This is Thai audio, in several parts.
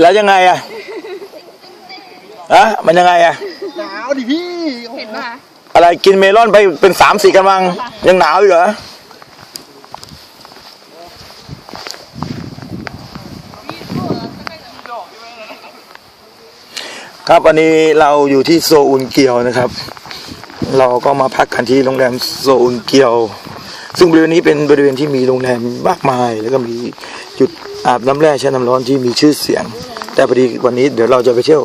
แล้วยังไงอะอะมันยังไงอะหนาวดิพี่เห็นปะอะไรกินเมลอนไปเป็นสามสี่กำลัง ยังหนาวอยู่เหรอครับวันนี้เราอยู่ที่โซอุนเกียวนะครับ เราก็มาพักกันที่โรงแรมโซอุนเกียว ซึ่งบริเวณนี้เป็นบริเวณที่มีโรงแรมมากมาย แล้วก็มี จุดอาบน้ำแร่แช่น้ำร้อนที่มีชื่อเสียง แต่พอดีวันนี้เดี๋ยวเราจะไปเที่ยว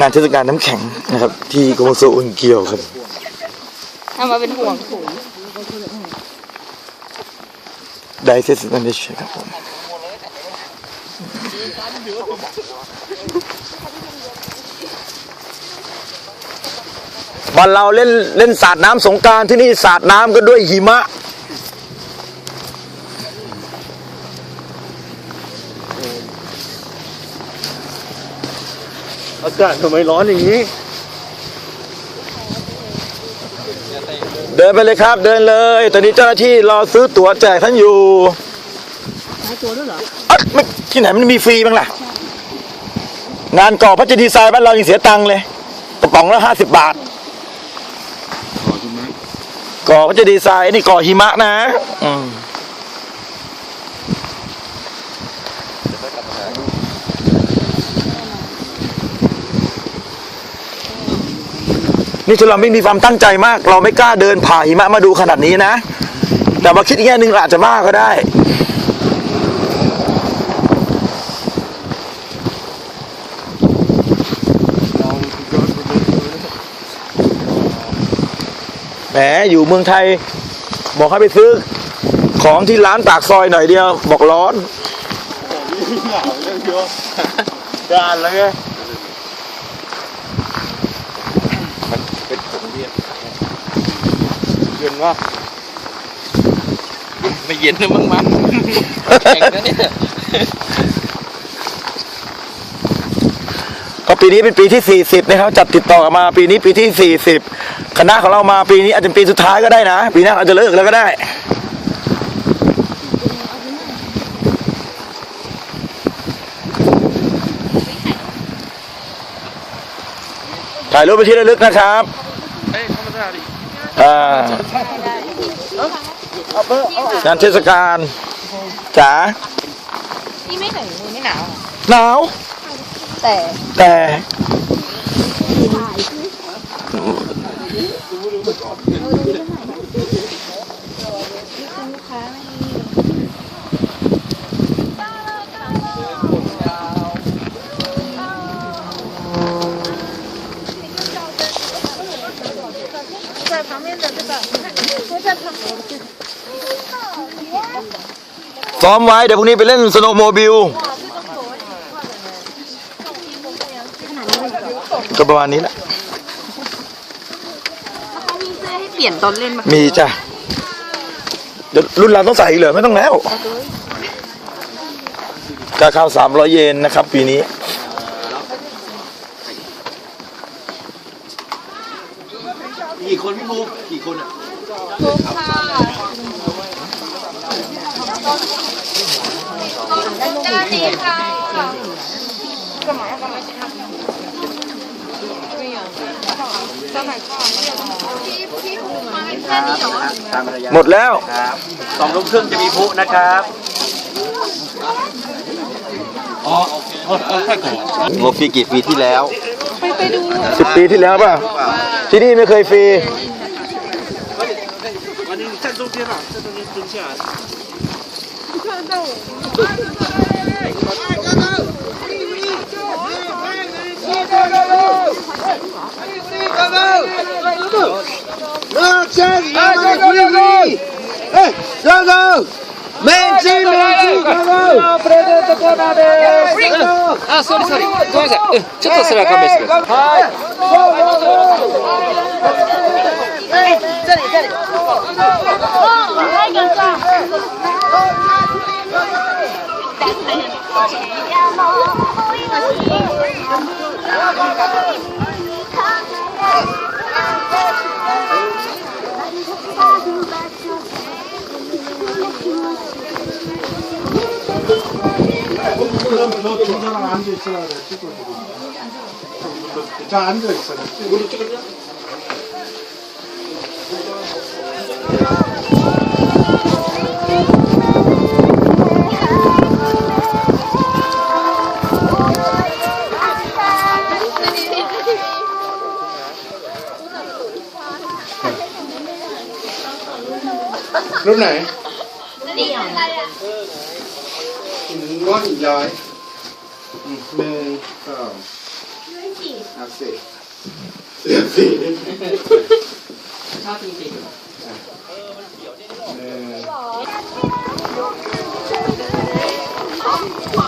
งานเทศกาลน้ำแข็งนะครับ ที่กรุงโซอุนเกียวครับทำมาเป็นห่วงถุงไดเซสนันเดชครับผมบ้านเราเล่นเล่นสาดน้ำสงกรารที่นี่สาดน้ำก็ด้วยหิมะากาศทำไมร้อนอย่างนี้ เดินไปเลยครับ เดินเลย ตอนนี้เจ้าหน้าที่รอซื้อตั๋วแจกท่านอยู่ขายตั๋วด้วยเหรอไม่ที่ไหนมันมีฟรีบ้างล่ะ งานก่อพระเจดีย์ทรายบ้านเรายังเสียตังค์เลยกระป๋องละห้าสิบบาท ก่อพระเจดีย์ทรายนี่ก่อหิมะนะ อืม นี่ถ้าเราไม่มีความตั้งใจมาก เราไม่กล้าเดินผ่าหิมะมาดูขนาดนี้นะ แต่มาคิดอีกแง่หนึ่งอาจจะบ้าก็ได้ แหมอยู่เมืองไทย บอกให้ไปซื้อ ของที่ร้านปากซอยหน่อยเดียว บอกร้อนด้านแล้วไง เป็นผงเรียน เย็นมาไม่เย็นนะมึงมันแข็งนะเนี่ยก็ปีนี้เป็นปีที่ 40นะครับจัดติดต่อกันมาปีนี้ปีที่ 40 คณะของเรามาปีนี้อาจจะเป็นปีสุดท้ายก็ได้นะ ปีหน้าอาจจะเลิกแล้วก็ได้ถ่ายรูปไปที่ระลึกนะครับ เฮ้ยธรรมดาดิ อ่า งานเทศกาลจ๋านี่ไม่ใส่มือไม่หนาวหนาว แต่แต่ ซ้อมไว้เดี๋ยวพรุ่งนี้ไปเล่นสโนว์โมบิลก็ประมาณนี้แหละเขามีเสื้อให้เปลี่ยนตอนเล่นมามีจ้ะเดี๋ยวรุ่นเราต้องใส่อีกเหรอไม่ต้องแล้วค่าข้าวสามร้อยเยนนะครับ ปีนี้ กี่คนพี่ภูกี่คนอะ จ้าดีค่ะพี่ภูมาให้แค่นี้เหรอตามระยะหมดแล้วครับสองทุ่มครึ่งจะมีพลุนะครับอ๋อโอเคแค่ก่อนงบฟรีกี่ปีที่แล้วสิบปีที่แล้วป่ะ ที่นี่ไม่เคยฟรีวัน นี้站中间啊，站中间蹲下来。那家里要买福利福利，哎，让走，免钱免钱，让走。プレゼントコーナーです。あ、ソリソリ。ごめんなさい。うん、ちょっとそれは勘弁してください。はい。「 그럼 저두 사람 앉아 있어라 그래 찍어주고 자 앉아 있어 우리 찍어줘 lúc này นี่อะไรอะ ngon giỏi mê ờ à xì xì Ờ. โอ้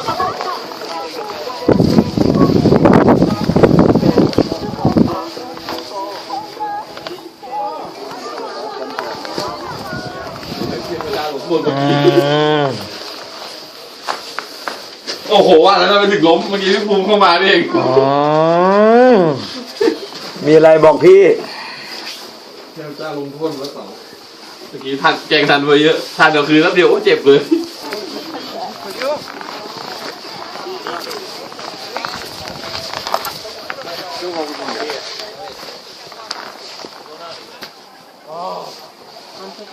โห อะแล้วทำไมถึงล้มเมื่อกี้พี่ภูมิเข้ามานี่เองอ๋อมีอะไรบอกพี่เจ้าลงโทษแล้วสองเมื่อกี้ทันแกงทันไปเยอะทันเดี๋ยวคืนแล้วเดียวโอ้เจ็บเลย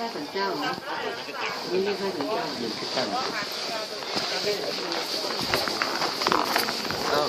ข้าสันเจ้าเนาะนี่เรียกข้าสันเจ้าอยู่ที่ตั้งจ้าว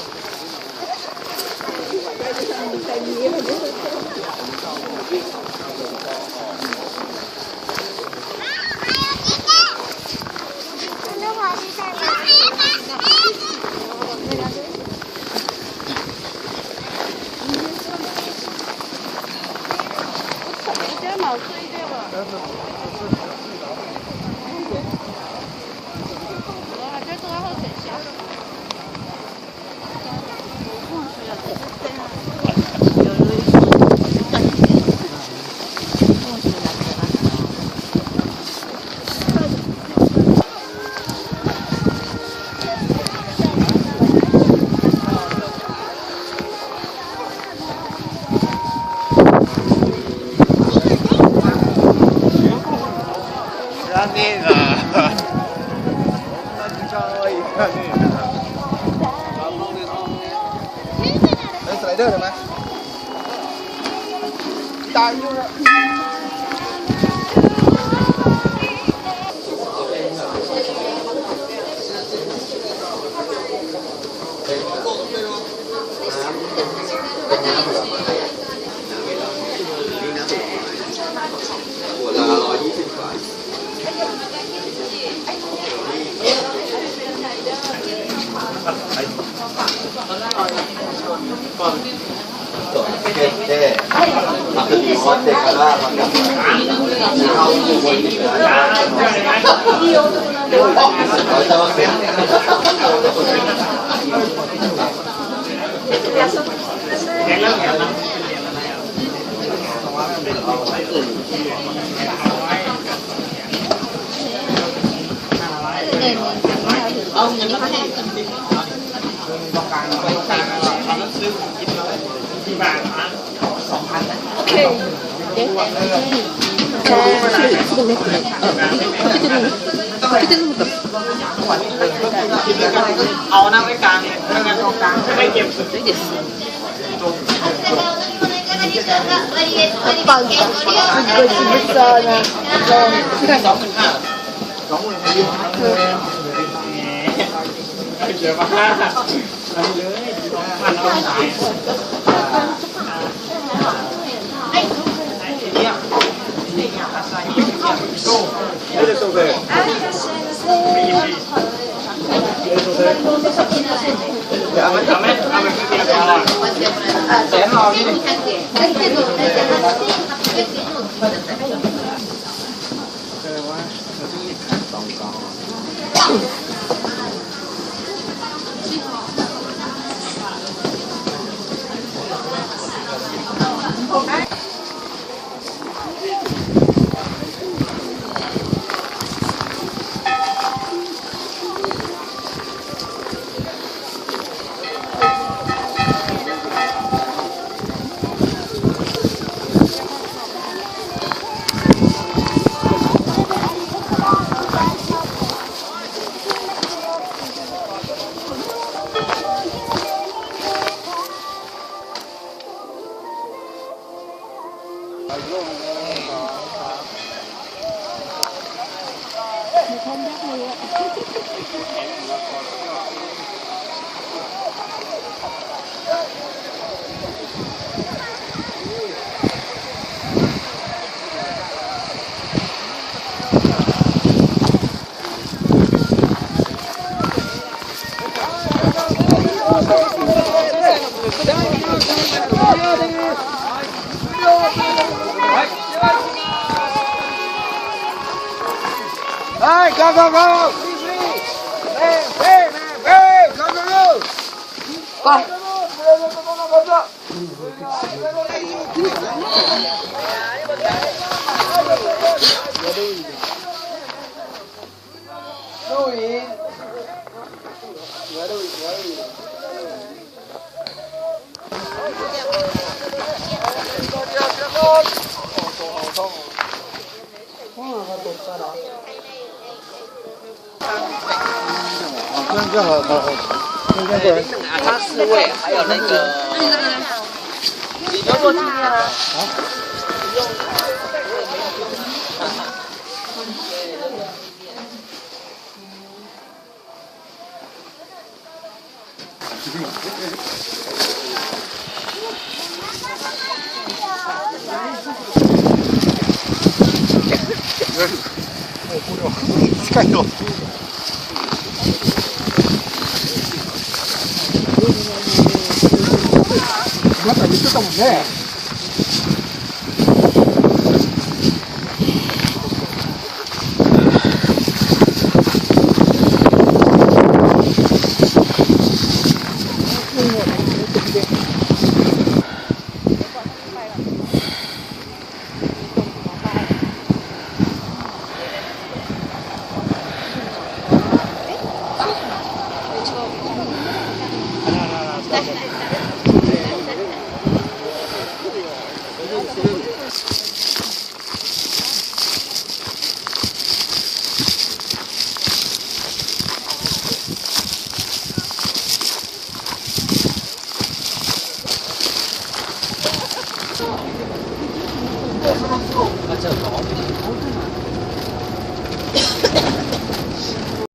这是什么？打就是。 โอเค 青菜の缶、長野缶、はい、全部。いいです。Pag basa na. Sila Amen. Amen. Vai, go, go, go! Vem, vem, vem, go, go, go! Vai! Go in. Where do we, where do we? Vamos lá, vai voltar lá. 那那好好好，那个啊，四位，还有那个。要做纪念啊！Thank 啊もうこれは近いの。なんか言ってたもんね。